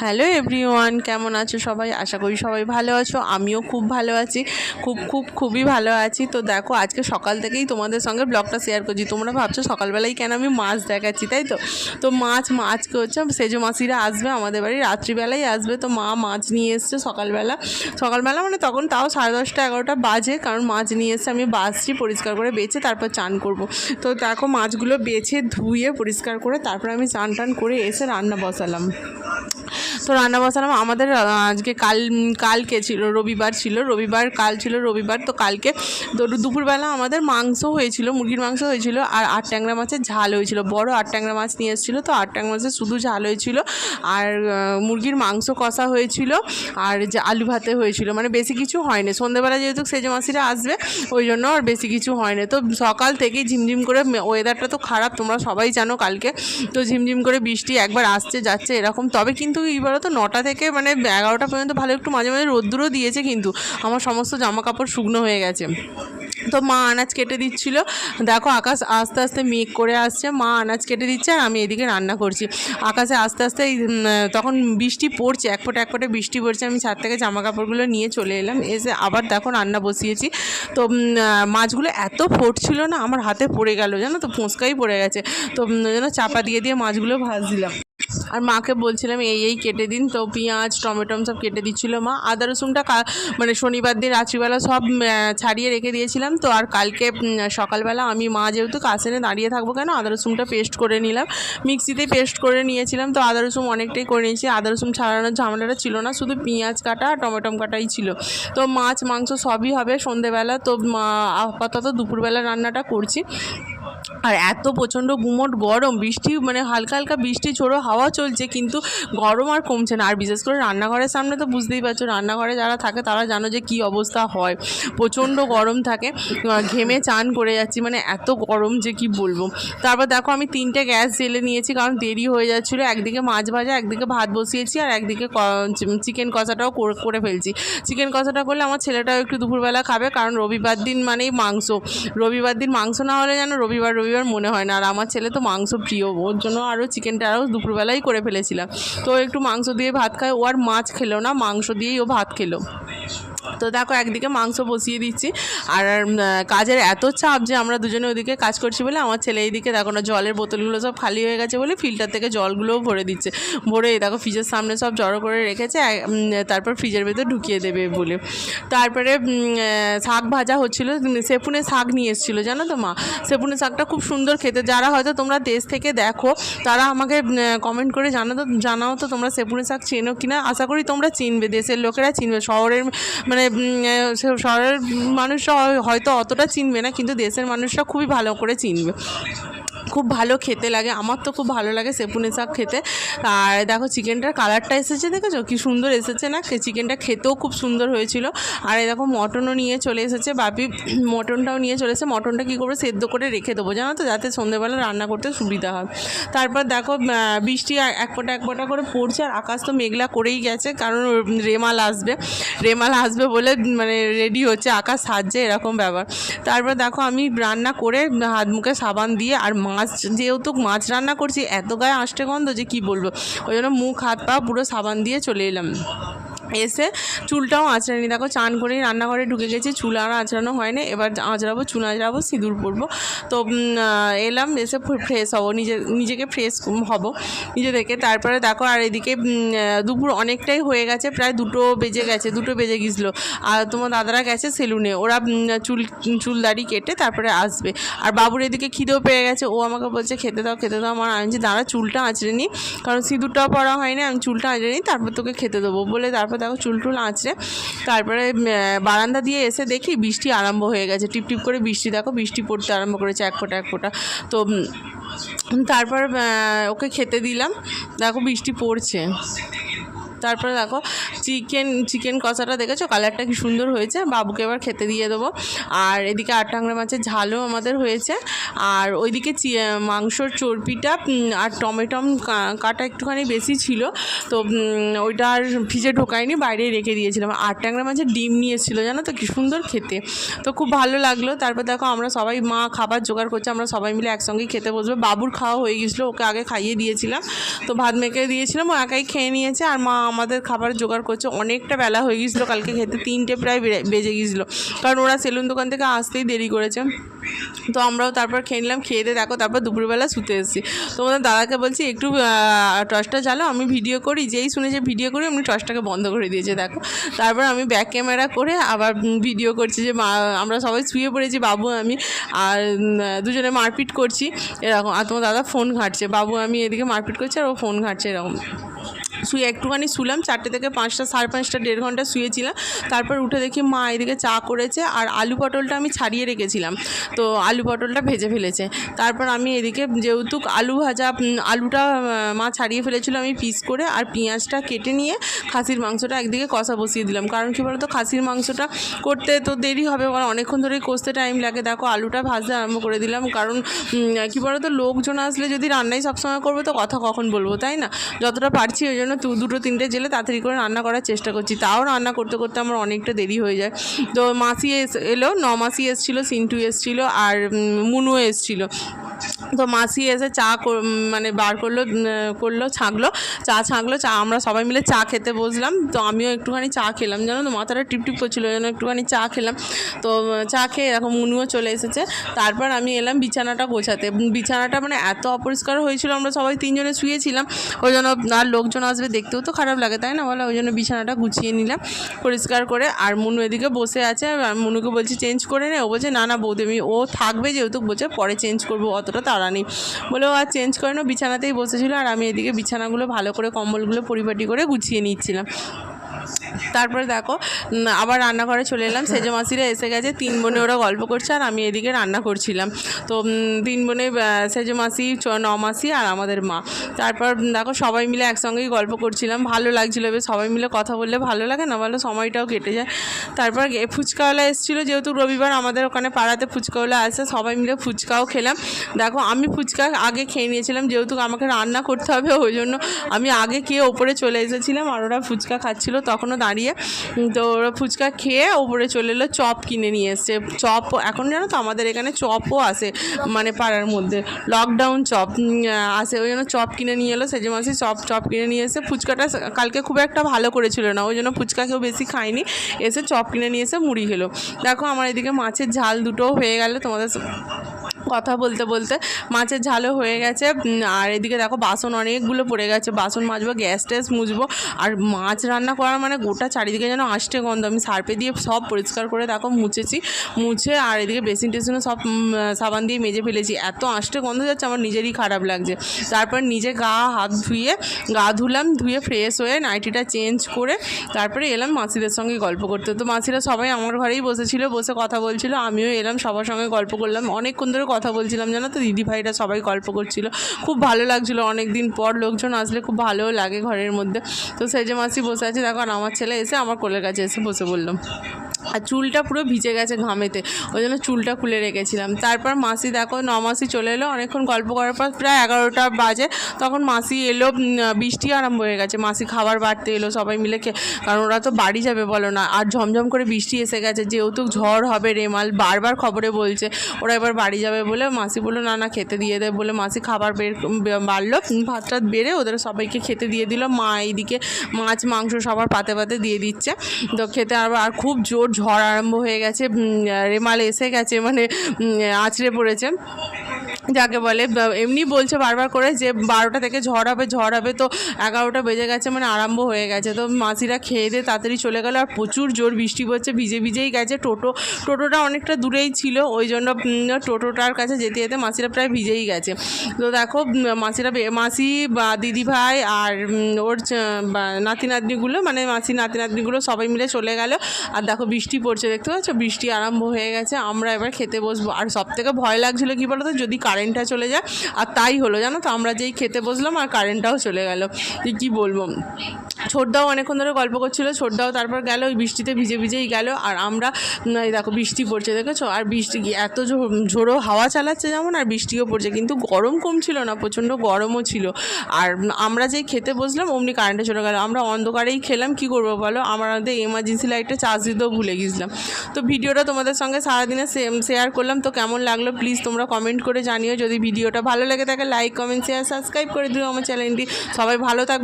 Hello everyone কেমন আছো সবাই? আশা করি সবাই ভালো আছো। আমিও খুব ভালো আছি। খুব খুব, খুবই ভালো আছি। তো দেখো, আজকে সকাল থেকেই তোমাদের সঙ্গে ব্লগটা শেয়ার করছি। তোমরা ভাবছ সকালবেলায় কেন আমি মাছ দেখাচ্ছি, তাই তো? তো মাছ মাছকে হচ্ছে? সেজো মাসিরা আসবে, আমাদের বাড়ি রাত্রিবেলায় আসবে। তো মা মাছ নিয়ে এসছে সকালবেলা। সকালবেলা মানে তখন তাও সাড়ে দশটা, এগারোটা বাজে, কারণ মাছ নিয়ে এসছে আমি বাছছি পরিষ্কার করে বেছে তারপর চান করব। তো দেখো, মাছগুলো বেছে ধুয়ে পরিষ্কার করে তারপর আমি চান টান করে এসে রান্না বসালাম। তো রান্না বসালাম। আমাদের আজকে কাল কালকে ছিল, রবিবার ছিল, রবিবার কাল ছিল, রবিবার তো কালকে। তো দুপুরবেলা আমাদের মাংস হয়েছিল, মুরগির মাংস হয়েছিল আর আট ট্যাংরা মাছের ঝাল হয়েছিল। বড় আট ট্যাংরা মাছ নিয়ে এসেছিল, তো আট ট্যাংরা মাছের শুধু ঝাল হয়েছিল। আর মুরগির মাংস কষা হয়েছিল আর যে আলু ভাতে হয়েছিল। মানে বেশি কিছু হয়নি। সন্ধ্যেবেলা যেহেতু সেজে মাসিরা আসবে, ওই জন্য আর বেশি কিছু হয়নি। তো সকাল থেকেই ঝিমঝিম করে ওয়েদারটা তো খারাপ, তোমরা সবাই জানো কালকে। তো ঝিমঝিম করে বৃষ্টি একবার আসছে, যাচ্ছে এরকম। তবে কিন্তু এবারও তো নটা থেকে মানে এগারোটা পর্যন্ত ভালো একটু মাঝে মাঝে রোদ্দুরও দিয়েছে কিন্তু আমার সমস্ত জামা কাপড় শুকনো হয়ে গেছে। তো মা আনাজ কেটে দিচ্ছিল। দেখো আকাশ আস্তে আস্তে মেঘ করে আসছে। মা আনাজ কেটে দিচ্ছে আর আমি এদিকে রান্না করছি। আকাশে আস্তে আস্তে তখন বৃষ্টি পড়ছে এক ফোঁটা এক ফোঁটা বৃষ্টি পড়ছে। আমি ছাদ থেকে জামা কাপড়গুলো নিয়ে চলে এলাম। এসে আবার দেখো রান্না বসিয়েছি। তো মাছগুলো এত ফুটছিল না, আমার হাতে পড়ে গেল। জানো তো, ফোঁসকাই পড়ে গেছে। তো যেন চাপা দিয়ে দিয়ে মাছগুলো ভাজছিলাম আর মাকে বলছিলাম, এই এই কেটে দিন। তো পেঁয়াজ টমেটম সব কেটে দিচ্ছিল মা। আদা, রসুনটা মানে শনিবার দিন, রাত্রিবেলা সব ছাড়িয়ে রেখে দিয়েছিলাম। তো আর কালকে সকালবেলা আমি মা যেহেতু কাছেনে দাঁড়িয়ে থাকব কেন, আদা, রসুনটা পেস্ট করে নিলাম। মিক্সিতে পেস্ট করে নিয়েছিলাম। তো আদা, রসুন অনেকটাই করে নিয়েছি। আদা, রসুন ছাড়ানোর ঝামেলাটা ছিল না, শুধু পেঁয়াজ কাটা আর টমেটম কাটাই ছিল। তো মাছ, মাংস সবই হবে সন্ধেবেলা। তো আপাতত দুপুরবেলা রান্নাটা করছি। আর এত প্রচণ্ড গুমোট গরম, বৃষ্টি মানে হালকা হালকা বৃষ্টি ঝোড়ো হাওয়া চলছে, কিন্তু গরম আর কমছে না। আর বিশেষ করে রান্নাঘরের সামনে তো বুঝতেই পারছ, রান্নাঘরে যারা থাকে তারা জানো যে কী অবস্থা হয়। প্রচণ্ড গরম থাকে ঘেমে চান করে যাচ্ছি মানে এত গরম যে কি বলব। তারপর দেখো আমি তিনটে গ্যাস জেলে নিয়েছি, কারণ দেরি হয়ে যাচ্ছিল। একদিকে মাছ ভাজা, একদিকে ভাত বসিয়েছি, আর একদিকে চিকেন কষাটাও করে- ফেলছি। চিকেন কষাটা করলে আমার ছেলেটাও একটু দুপুরবেলা খাবে, কারণ রবিবার দিন মানেই মাংস। রবিবার দিন মাংস না হলে যেন রবিবার রবিবার মনে হয় না। আর আমার ছেলে তো মাংস প্রিয়, ওর জন্য আরও চিকেনটা আরও দুপুরবেলাই করে ফেলেছিলাম। তো একটু মাংস দিয়ে ভাত খায়, ও আর মাছ খেলো না, মাংস দিয়েই ও ভাত খেলো। তো দেখো, একদিকে মাংস বসিয়ে দিচ্ছি, আর কাজের এত চাপ যে আমরা দুজনে ওদিকে কাজ করছি বলে আমার ছেলে এইদিকে দেখো না, জলের বোতলগুলো সব খালি হয়ে গেছে বলে ফিল্টার থেকে জলগুলোও ভরে দিচ্ছে। ভরে দেখো ফ্রিজের সামনে সব জড়ো করে রেখেছে তারপর ফ্রিজের ভেতর ঢুকিয়ে দেবে বলে। তারপরে শাক ভাজা হচ্ছিল সেপুনে শাক নিয়ে এসেছিল, জানো তো মা? সেপুনে শাকটা খুব সুন্দর খেতে। যারা হয়তো তোমরা দেশ থেকে দেখো, তারা আমাকে কমেন্ট করে জানাতো, জানাও তো তোমরা সেপুনে শাক চেনো কিনা। আশা করি তোমরা চিনবে, দেশের লোকেরা চিনবে, শহরের মানে শহরের মানুষরা হয়- হয়তো অতটা চিনবে না, কিন্তু দেশের মানুষরা খুবই ভালো করে চিনবে। খুব ভালো খেতে লাগে। আমার তো খুব ভালো লাগে সেপুনে শাক খেতে। আর দেখো চিকেনটার কালারটা এসেছে দেখেছ? কি সুন্দর এসেছে না? চিকেনটা খেতেও খুব সুন্দর হয়েছিল। আর এই দেখো মটনও নিয়ে চলে এসেছে। বাপি মটনটাও নিয়ে চলে এসেছে। মটনটা কী করব? সেদ্ধ করে রেখে দেবো, জানো তো? যাতে সন্ধ্যেবেলা রান্না করতে সুবিধা হয়। তারপর দেখো বৃষ্টি এক- ফোঁটা এক ফোঁটা করে পড়ছে আর আকাশ তো মেঘলা করেই গেছে। কারণ রেমাল আসবে। রেমাল আসবে বলে মানে রেডি হচ্ছে। আকাশ সাজছে, এরকম ব্যাপার। তারপর দেখো আমি রান্না করে হাত মুখে সাবান দিয়ে আর মাছ, যেহেতু মাছ রান্না করছি, এত গায়ে আষ্টে গন্ধ যে কি বলব? ওই জন্য মুখ, হাত, পা পুরো সাবান দিয়ে চলে এলাম। এসে চুলটাও আঁচড়ে আঁচড়ানি দেখো চান করেই রান্নাঘরে ঢুকে গেছি চুল আর আঁচড়ানো হয়নি। এবার আঁচড়াবো চুল আঁচড়াবো সিঁদুর পরবো। তো এলাম এসে ফ্রেশ হব নিজে নিজেকে ফ্রেশ হব নিজে থেকে। তারপরে দেখো আর এদিকে দুপুর অনেকটাই হয়ে গেছে প্রায় দুটো বেজে গেছে দুটো বেজে গেছিল আর তোমার দাদারা গেছে সেলুনে ওরা চুল চুল দাড়ি কেটে তারপরে আসবে। আর বাবুর এদিকে খিদেও পেয়ে গেছে ও আমাকে বলছে খেতে দাও খেতে দাও আমার। আমি বলছি, দাঁড়া চুলটা আঁচড়ে নিই কারণ সিঁদুরটাও পরা হয়নি আমি চুলটা আঁচড়ে নিই তারপর তোকে খেতে দেবো। বলে তারপর দেখো চুল টুল আঁচড়ে তারপরে বারান্দা দিয়ে এসে দেখি বৃষ্টি আরম্ভ হয়ে গেছে। টিপ টিপ করে বৃষ্টি, দেখো বৃষ্টি পড়তে আরম্ভ করেছে এক ফোঁটা এক ফোঁটা। তো তারপর ওকে খেতে দিলাম। দেখো বৃষ্টি পড়ছে। তারপরে দেখো চিকেন চিকেন কষাটা দেখেছ? কালারটা কি সুন্দর হয়েছে? বাবুকে এবার খেতে দিয়ে দেবো। আর এদিকে আট টাংরা মাছের ঝালও আমাদের হয়েছে। আর ওইদিকে মাংসর চর্বিটা আর টমেটম কাটা একটুখানি বেশি ছিল। তো ওইটা আর ফ্রিজে ঢোকায়নি বাইরেই রেখে দিয়েছিলাম। আর ট্যাংরা মাছের ডিম নিয়ে এসেছিল জানো তো? কি সুন্দর খেতে। তো খুব ভালো লাগল। তারপর দেখো, আমরা সবাই, মা খাবার জোগাড় করছে, আমরা সবাই মিলে একসঙ্গেই খেতে বসবো। বাবুর খাওয়া হয়ে গেছিল, ওকে আগে খাইয়ে দিয়েছিলাম। তো ভাত মেখে দিয়েছিলাম, ও একাই খেয়ে নিয়েছে। আর মা আমাদের খাবার জোগাড় করছে, অনেকটা বেলা হয়ে গেছিল কালকে খেতে তিনটে প্রায় বেজে গিয়েছিল। কারণ ওরা সেলুন দোকান থেকে আসতেই দেরি করেছে। তো আমরাও তারপর খেয়ে নিলাম, খেয়ে দিয়ে দেখো তারপর দুপুরবেলা শুতে এসেছি। তোমাদের দাদাকে বলছি, একটু টর্চটা জ্বালো আমি ভিডিও করি, যেই শুনেছে ভিডিও করি আমি টর্চটাকে বন্ধ করে দিয়েছে, দেখো। তারপর আমি ব্যাক ক্যামেরা করে আবার ভিডিও করছি যে আমরা সবাই শুয়ে পড়েছি, বাবু, আমি আর দুজনে মারপিট করছি। এরকম, আর তোমার দাদা ফোন ঘাঁটছে, বাবু, আমি এদিকে মারপিট করছি, আর ও ফোন ঘাঁটছে, এরকম। শুয়ে একটুখানি শুলাম, চারটে থেকে পাঁচটা, সাড়ে পাঁচটা, দেড় ঘণ্টা শুয়েছিলাম। তারপর উঠে দেখি মা এদিকে চা করেছে আর আলু পটলটা আমি ছাড়িয়ে রেখেছিলাম। তো আলু পটলটা ভেজে ফেলেছে। তারপর আমি এদিকে যেহেতু আলু ভাজা আলুটা মা ছাড়িয়ে ফেলেছিল আমি পিস করে আর পেঁয়াজটা কেটে নিয়ে খাসির মাংসটা একদিকে কষা বসিয়ে দিলাম। কারণ কী বলতো, খাসির মাংসটা করতে তো দেরি হবে কারণ অনেকক্ষণ ধরেই কষতে টাইম লাগে। দেখো, আলুটা ভাজতে আরম্ভ করে দিলাম। কারণ কী বলতো, লোকজন আসলে যদি রান্নাই সবসময় করব, তো কথা কখন বলব, তাই না? যতটা পারছি ওই জন্য দু- দুটো, তিনটে জেলে তাড়াতাড়ি করে রান্না করার চেষ্টা করছি। তাও রান্না করতে করতে আমার অনেকটা দেরি হয়ে যায়। তো মাসি এস- এলো ন মাসি এসেছিল, সিন্টু এসছিলো, আর মুনু এসেছিল। তো মাসি এসে চা মানে বার করল করল, ছাঁকলো। চা ছাঁকলো, চা আমরা সবাই মিলে চা খেতে বসলাম। তো আমিও একটুখানি চা খেলাম। জানো তো মাথাটা টিপ টিপ করছিল জন্য একটুখানি চা খেলাম। তো চা খেয়ে এরকম মুনুও চলে এসেছে। তারপর আমি এলাম বিছানাটা গোছাতে। বিছানাটা মানে এত অপরিষ্কার হয়েছিল, আমরা সবাই তিনজনে শুয়েছিলাম। ওই জন্য আর লোকজন আসবে দেখতেও তো খারাপ লাগে, তাই না বলো? ওই জন্য বিছানাটা গুছিয়ে নিলাম, পরিষ্কার করে। আর মুনু এদিকে বসে আছে, আর মুনুকে বলছি, চেঞ্জ করে নে। ও বলছে, না না, বৌদি, আমি, ও থাকবে যেহেতু, বলছে পরে চেঞ্জ করব, অতটা তাড়া নেই বলে ও আর চেঞ্জ করে না বিছানাতেই বসেছিলো। আর আমি এদিকে বিছানাগুলো ভালো করে কম্বলগুলো পরিপাটি করে গুছিয়ে নিচ্ছিলাম। তারপরে দেখো আবার রান্নাঘরে চলে এলাম। সেজে মাসিরা এসে গেছে, তিন বোনে ওরা গল্প করছে, আর আমি এদিকে রান্না করছিলাম। তো তিন বোনে সেজে মাসি ন মাসি আর আমাদের মা। তারপর দেখো, সবাই মিলে একসঙ্গেই গল্প করছিলাম। ভালো লাগছিল এবার সবাই মিলে কথা বললে ভালো লাগে, না ভালো সময়টাও কেটে যায়। তারপর ফুচকাওয়ালা এসেছিল, যেহেতু রবিবার আমাদের ওখানে পাড়াতে ফুচকাওয়ালা আসে, সবাই মিলে ফুচকাও খেলাম। দেখো, আমি ফুচকা আগে খেয়ে নিয়েছিলাম, যেহেতু আমাকে রান্না করতে হবে, ওই জন্য আমি আগে খেয়ে ওপরে চলে এসেছিলাম, আর ওরা ফুচকা খাচ্ছিলো, তখনও দাঁড়িয়ে তো ওরা ফুচকা খেয়ে ওপরে চলে এলো, চপ কিনে নিয়ে এসছে। চপ, এখন জানো তো আমাদের এখানে চপও আসে মানে পাড়ার মধ্যে। লকডাউন চপ আসে, ওই জন্য চপ কিনে নিয়ে এলো, সেজে মাসি চপ চপ কিনে নিয়ে এসে ফুচকাটা কালকে খুব একটা ভালো করেছিল না, ওই জন্য ফুচকা কেউ বেশি খায়নি। এসে চপ কিনে নিয়ে এসে মুড়ি খেলো। দেখো, আমার এদিকে মাছের ঝাল দুটোও হয়ে গেল, তোমাদের কথা বলতে বলতে মাছের ঝালও হয়ে গেছে। আর এদিকে দেখো বাসন অনেকগুলো পড়ে গেছে। বাসন মাজবো, গ্যাস ট্যাস মুছবো আর মাছ রান্না করার মানে গোটা চারিদিকে যেন আষ্টে গন্ধ। আমি সার্পে দিয়ে সব পরিষ্কার করে দেখো মুছেছি। মুছে আর এদিকে বেসিন টেসিনও সব সাবান দিয়ে মেজে ফেলেছি। এত আষ্টে গন্ধ যাচ্ছে, আমার নিজেরই খারাপ লাগছে। তারপর নিজে গা, হাত ধুয়ে, গা ধুলাম, ধুয়ে ফ্রেশ হয়ে নাইটিটা চেঞ্জ করে তারপরে এলাম মাসিদের সঙ্গে গল্প করতে। তো মাসিরা সবাই আমার ঘরেই বসেছিল, বসে কথা বলছিল। আমিও এলাম সবার সঙ্গে গল্প করলাম। অনেকক্ষণ ধরে কথা বলছিলাম, জানো তো? দিদি ভাইরা সবাই গল্প করছিল। খুব ভালো লাগছিল। অনেক দিন পর লোকজন আসলে খুব ভালোও লাগে ঘরের মধ্যে। তো সেজে মাসি বসে আছে। তখন আমার ছেলে এসে আমার কোলের কাছে এসে বসে বললাম আর চুলটা পুরো ভিজে গেছে ঘামেতে, ওই জন্য চুলটা খুলে রেখেছিলাম। তারপর মাসি দেখো, ন মাসি চলে এলো, অনেকক্ষণ গল্প করার পর প্রায় এগারোটা বাজে, তখন মাসি এলো বৃষ্টি আরম্ভ হয়ে গেছে, মাসি খাবার বাড়তে এলো, সবাই মিলে কারণ ওরা তো বাড়ি যাবে বলো না, আর ঝমঝম করে বৃষ্টি এসে গেছে, যেহেতু ঝড় হবে রেমাল, বারবার খবরে বলছে, ওরা এবার বাড়ি যাবে বলে মাসি বলল, না না, খেতে দিয়ে দেয় বলে মাসি খাবার বের বাড়লো ভাত টাত বেড়ে ওদের সবাইকে খেতে দিয়ে দিল, মা এইদিকে মাছ, মাংস সবার পাতে পাতে দিয়ে দিচ্ছে, তো খেতে আবার আর খুব জোর ঝড় আরম্ভ হয়ে গেছে রেমাল এসে গেছে মানে আছড়ে পড়েছে। যাকে বলে এমনি বলছে বারবার করে যে বারোটা থেকে ঝড় হবে ঝড় হবে, তো এগারোটা বেজে গেছে মানে আরম্ভ হয়ে গেছে। তো মাসিরা খেয়ে দিয়ে তাড়াতাড়ি চলে গেল, আর প্রচুর জোর বৃষ্টি পড়ছে, ভিজে ভিজেই গেছে। টোটো, টোটোটা অনেকটা দূরেই ছিল, ওই জন্য টোটোটার কাছে যেতে যেতে মাসিরা প্রায় ভিজেই গেছে। তো দেখো মাসিরা মাসি বা দিদি ভাই আর ওর নাতি নাতনিগুলো মানে মাসি নাতি নাতনিগুলো সবাই মিলে চলে গেল। আর দেখো, বৃষ্টি পড়ছে, দেখতে পাচ্ছ? বৃষ্টি আরম্ভ হয়ে গেছে, আমরা এবার খেতে বসবো। আর সব থেকে ভয় লাগছিল কী বলতো? যদি কারেন্ট কারেন্টটা চলে যায়। আর তাই হলো, জানো তো, আমরা যেই খেতে বসলাম আর কারেন্টটাও চলে গেল। যে কী বলব? ছোটদাও অনেকক্ষণ ধরে গল্প করছিল, ছোটদাও তারপর গেল, ওই বৃষ্টিতে ভিজে ভিজেই গেল। আর আমরা দেখো, বৃষ্টি পড়ছে, দেখেছ? আর বৃষ্টি এত ঝোড়ো হাওয়া চালাচ্ছে যেমন, আর বৃষ্টিও পড়ছে। কিন্তু গরম কম ছিল না, প্রচণ্ড গরমও ছিল। আর আমরা যেই খেতে বসলাম, অমনি কারেন্টে চলে গেল। আমরা অন্ধকারেই খেলাম, কি করব বলো? আমার আমাদের এমার্জেন্সি লাইটটা চার্জ দিতেও ভুলে গেছিলাম। তো ভিডিওটা তোমাদের সঙ্গে সারাদিনে শেয়ার করলাম। তো কেমন লাগল প্লিজ তোমরা কমেন্ট করে জানিও যদি ভিডিওটা ভালো লেগে থাকে লাইক কমেন্ট শেয়ার সাবস্ক্রাইব করে দিও আমার চ্যানেলটি। সবাই ভালো থাকবে।